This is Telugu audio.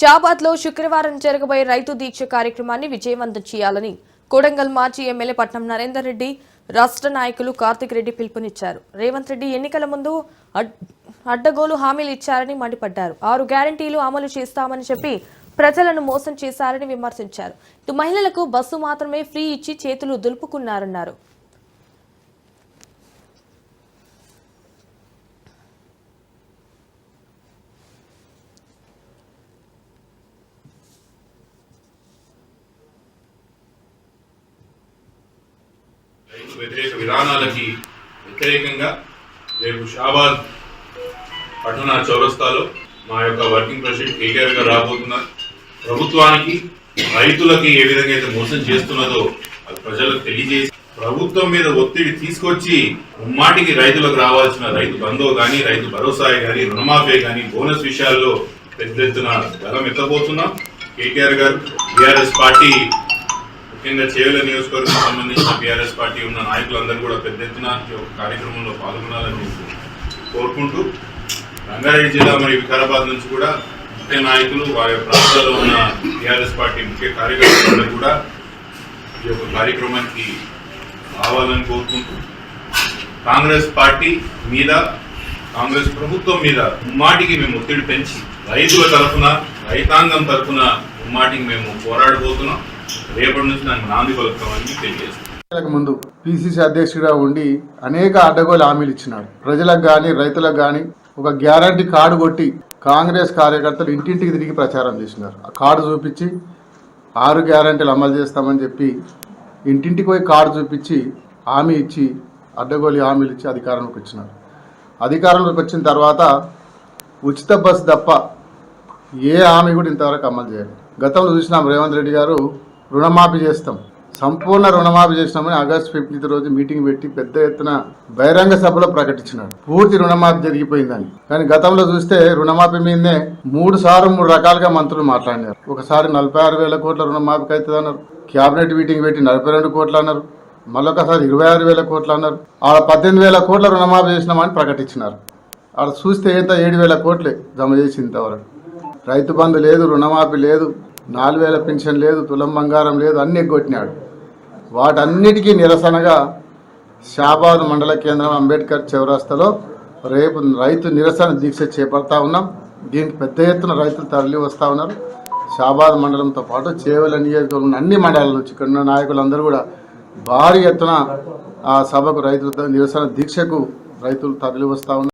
షాబాద్లో శుక్రవారం జరగబోయే రైతు దీక్ష కార్యక్రమాన్ని విజయవంతం చేయాలని కోడంగల్ మాజీ ఎమ్మెల్యే పట్నం నరేందర్ రెడ్డి రాష్ట్ర నాయకులు కార్తిక్ రెడ్డి పిలుపునిచ్చారు. రేవంత్ రెడ్డి ఎన్నికల ముందు అడ్- అడ్డగోలు హామీలు ఇచ్చారని మండిపడ్డారు. ఆరు గ్యారంటీలు అమలు చేస్తామని చెప్పి ప్రజలను మోసం చేశారని విమర్శించారు. ఇటు మహిళలకు బస్సు మాత్రమే ఫ్రీ ఇచ్చి చేతులు దులుపుకున్నారన్నారు. వ్యతిరేక విధానాలకి వ్యతిరేకంగా రేపు షాబాద్ పట్టణ చౌరస్తాలో మా యొక్క వర్కింగ్ ప్రెసిడెంట్ కేకేఆర్ గారు రాబోతున్నారు ప్రభుత్వానికి రైతులకి ఏ విధంగా అయితే మోసం చేస్తున్నదో అది ప్రజలకు తెలియజేసి ప్రభుత్వం మీద ఒత్తిడి తీసుకొచ్చి ముమ్మాటికి రైతులకు రావాల్సిన రైతు బంధో కానీ రైతు భరోసా కానీ రుణమాఫీ కానీ బోనస్ విషయాల్లో పెద్ద ఎత్తున బలం ఎత్తబోతున్నాం కేకేఆర్ గారు బీఆర్ఎస్ పార్టీ ముఖ్యంగా చేవెల నియోజకవర్గం సంబంధించిన బీఆర్ఎస్ పార్టీ ఉన్న నాయకులందరూ కూడా పెద్ద ఎత్తున కార్యక్రమంలో పాల్గొనాలని కోరుకుంటూ రంగారెడ్డి జిల్లా మరియు వికారాబాద్ నుంచి కూడా ముఖ్య నాయకులు వారి ప్రాంతాల్లో ఉన్న టీఆర్ఎస్ పార్టీ ముఖ్య కార్యకర్తలందరూ కూడా ఈ యొక్క కార్యక్రమానికి రావాలని కోరుకుంటూ కాంగ్రెస్ పార్టీ మీద కాంగ్రెస్ ప్రభుత్వం మీద ముమ్మాటికి మేము ఒత్తిడి పెంచి రైతుల తరఫున రైతాంగం తరఫున ముమ్మాటికి మేము పోరాడబోతున్నాం. రేపటి నుంచి దానికి నాంది పలుకుతామని తెలియజేస్తాం ముందు పిసిసి అధ్యక్షుడిగా ఉండి అనేక అడ్డగోలు హామీలు ఇచ్చినాడు. ప్రజలకు కానీ రైతులకు కానీ ఒక గ్యారంటీ కార్డు కొట్టి కాంగ్రెస్ కార్యకర్తలు ఇంటింటికి తిరిగి ప్రచారం చేసినారు. ఆ కార్డు చూపించి ఆరు గ్యారంటీలు అమలు చేస్తామని చెప్పి ఇంటింటికి పోయి కార్డు చూపించి హామీ ఇచ్చి అడ్డగోలి హామీలు ఇచ్చి అధికారంలోకి వచ్చినారు. అధికారంలోకి వచ్చిన తర్వాత ఉచిత బస్సు తప్ప ఏ హామీ కూడా ఇంతవరకు అమలు చేయాలి గతంలో చూసినాం రేవంత్ రెడ్డి గారు రుణమాఫీ చేస్తాం. సంపూర్ణ రుణమాఫీ చేసినామని ఆగస్టు ఫిఫ్టీన్త్ రోజు మీటింగ్ పెట్టి పెద్ద ఎత్తున బహిరంగ సభలో ప్రకటించినాడు పూర్తి రుణమాఫీ జరిగిపోయిందని. కానీ గతంలో చూస్తే రుణమాఫీ మీదనే మూడు సార్లు మూడు రకాలుగా మంత్రులు మాట్లాడినారు. ఒకసారి నలభై ఆరు వేల కోట్ల రుణమాఫీకి అవుతుంది అన్నారు. క్యాబినెట్ మీటింగ్ పెట్టి నలభై రెండు కోట్లు అన్నారు. మళ్ళొకసారి ఇరవై ఆరు వేల కోట్లు అన్నారు. ఆడ పద్దెనిమిది వేల కోట్ల రుణమాఫీ చేసినామని ప్రకటించినారు. ఆడ చూస్తే ఎంత? ఏడు వేల కోట్లే జమ చేసి ఇంతవరకు. రైతు బంధు లేదు రుణమాఫీ లేదు. నాలుగు వేల పెన్షన్ లేదు తులం బంగారం లేదు అన్ని ఎగ్గొట్టినాడు వాటన్నిటికీ నిరసనగా షాబాద్ మండల కేంద్రం అంబేద్కర్ చౌరస్తాలో రేపు రైతు నిరసన దీక్ష చేపడతా ఉన్నాం. దీనికి పెద్ద ఎత్తున రైతులు తరలి వస్తూ ఉన్నారు. షాబాద్ మండలంతో పాటు చేవల నియోజకవర్గం అన్ని మండలాల నుంచి ఇక్కడ ఉన్న నాయకులందరూ కూడా భారీ ఎత్తున ఆ సభకు రైతులతో నిరసన దీక్షకు రైతులు తరలి వస్తూ ఉన్నారు.